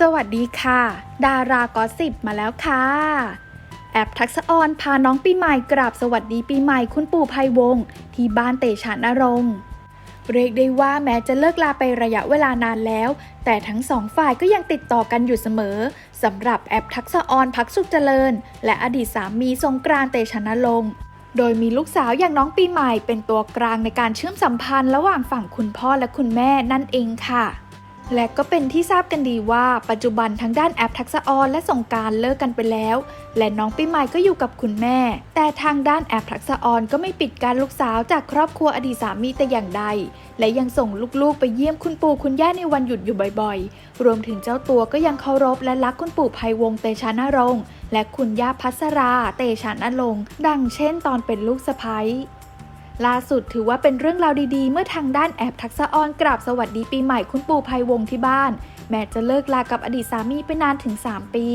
สวัสดีค่ะ ดารากอสิบมาแล้วค่ะ แอปทักษออนพาน้องปีใหม่กราบสวัสดีปีใหม่คุณปู่ภัยวงศ์ที่บ้านเตชะนรงค์เรียกได้ว่าแม้จะเลิกลาไประยะเวลานานแล้ว แต่ทั้งสองฝ่ายก็ยังติดต่อกันอยู่เสมอสำหรับแอปทักษออนพักสุขเจริญ และอดีตสามีสงกรานเตชะนรงค์โดยมีลูกสาวอย่างน้องปีใหม่เป็นตัวกลางในการเชื่อมสัมพันธ์ระหว่างฝั่งคุณพ่อและคุณแม่นั่นเองค่ะ และก็เป็นที่ทราบกันดีว่าปัจจุบันทั้งด้านแอปทักษะออนและสงการเลิกกันไปแล้ว และน้องปีใหม่ก็อยู่กับคุณแม่ แต่ทางด้านแอปทักษะออนก็ไม่ปิดการลูกสาวจากครอบครัวอดีตสามีแต่อย่างใด และยังส่งลูกๆไปเยี่ยมคุณปู่คุณย่าในวันหยุดอยู่บ่อยๆ รวมถึงเจ้าตัวก็ยังเคารพและรักคุณปู่ภัยวงเตชะนรงและคุณย่าพัสรา เตชะนรงดังเช่น ตอนเป็นลูกสะใภ้ ล่าสุดถือว่าเป็นเรื่องราวดีๆ เมื่อทางด้านแอบทักษะออนกราบสวัสดีปีใหม่คุณปู่ภัยวงที่บ้าน แม้จะเลิกลากับอดีตสามีไปนานถึง 3 ปี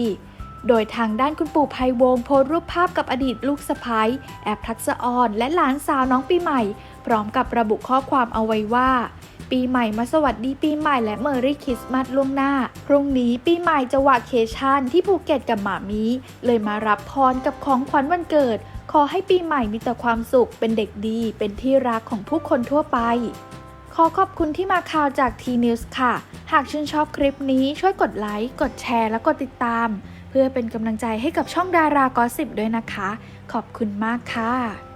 โดยทางด้านคุณปู่ภัยวงโพสต์รูปภาพกับอดีตลูกสะพ้ายแอบทักษะออนและหลานสาวน้องปีใหม่ พร้อมกับระบุข้อความเอาไว้ว่า ปีใหม่มาสวัสดีปีใหม่และเมอรี่คริสต์มาสล่วงหน้า พรุ่งนี้ปีใหม่จะวาเคชั่นที่ภูเก็ตกับหมามีเลยมารับพรกับของขวัญวันเกิด ขอให้ปีใหม่มีแต่ความสุขเป็นเด็กดี เป็นที่รักของผู้คนทั่วไป ขอขอบคุณที่มาข่าวจาก T-News ค่ะ หากชื่นชอบคลิปนี้ช่วยกดไลค์กดแชร์และกดติดตาม เพื่อเป็นกำลังใจให้กับช่องดารากอสิบด้วยนะคะ ขอบคุณมากค่ะ